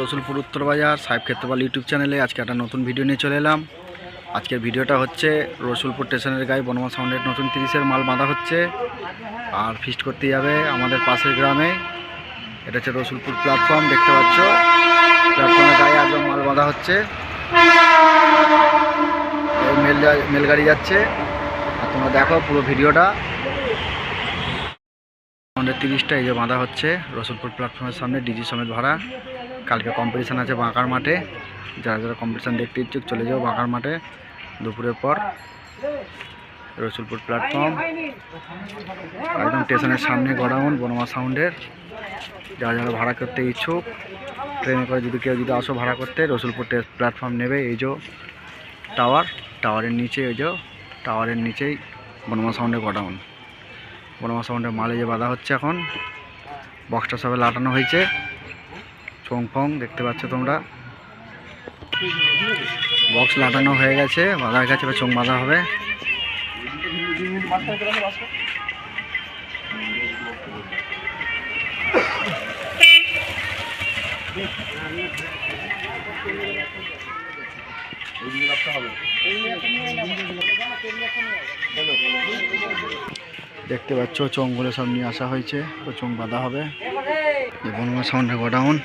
রসুলপুর উত্তর বাজার সাহেব ক্ষেত্রপাল ইউটিউব চ্যানেলে আজকে একটা নতুন ভিডিও নিয়ে চলে এলাম। আজকের ভিডিওটা হচ্ছে রসুলপুর স্টেশনের গায়ে বনমা সাউন্ডের নতুন তিরিশের মাল বাঁধা হচ্ছে। আর ফিস্ট করতে যাবে আমাদের পাশের গ্রামে। এটা হচ্ছে রসুলপুর প্ল্যাটফর্ম দেখতে পাচ্ছ? প্ল্যাটফর্মের গায়ে একদম মাল বাঁধা হচ্ছে। মেল মেলগাড়ি যাচ্ছে। আর তোমরা দেখো পুরো ভিডিওটা। আমাদের তিরিশটা এই যে বাঁধা হচ্ছে রসুলপুর প্ল্যাটফর্মের সামনে, ডিজি সমেত ভাড়া। কালকে কম্পিটিশান আছে বাঁকার মাঠে। যারা যারা কম্পিটিশান দেখতে ইচ্ছুক চলে যাও বাঁকার মাঠে দুপুরের পর। রসুলপুর প্ল্যাটফর্ম একদম স্টেশনের সামনে গড়াউন বনমা সাউন্ডের যারা যারা ভাড়া করতে ইচ্ছুক ট্রেনে করে যদি কেউ যদি আসো ভাড়া করতে, রসুলপুর প্ল্যাটফর্ম নেবে। এই যে টাওয়ার টাওয়ারের নিচে এই যে টাওয়ারের নিচেই বনমা সাউন্ডের গডাউন বনমা সাউন্ডের মালে যে বাঁধা হচ্ছে এখন বক্সটা সবে লাটানো হয়েছে। চোং ফং দেখতে পাচ্ছ তোমরা। বক্স লাটানো হয়ে গেছে বাঁধা হয়ে গেছে এবার চোং বাঁধা হবে। দেখতে পাচ্ছ, চোঙগুলো সব নিয়ে আসা হয়েছে। তো চোং বাঁধা হবে। বনমা সাউন্ডের গোডাউন।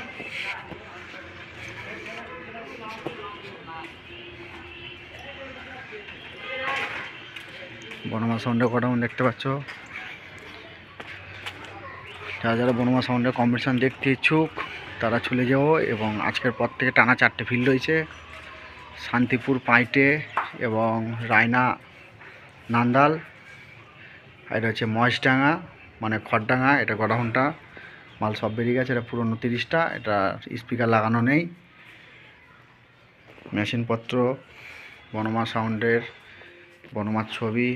বনমা সাউন্ডে গোডাউন দেখতে পাচ্ছ। যারা যারা বনমা সাউন্ডের কম্পিটিশান দেখতে ইচ্ছুক, তারা চলে যাও এবং আজকের পর থেকে টানা চারটে ফিল্ড রয়েছে। শান্তিপুর, পাইটে এবং রায়না, নান্দাল। এটা হচ্ছে মহেশডাঙ্গা মানে খড়ডাঙ্গা, এটা গড়াহনটা মাল সব বেরিয়ে গেছে, এটা পুরনো তিরিশটা, এটা স্পিকার লাগানো নেই। মেশিনপত্র, বনমা সাউন্ডের, বনমার ছবি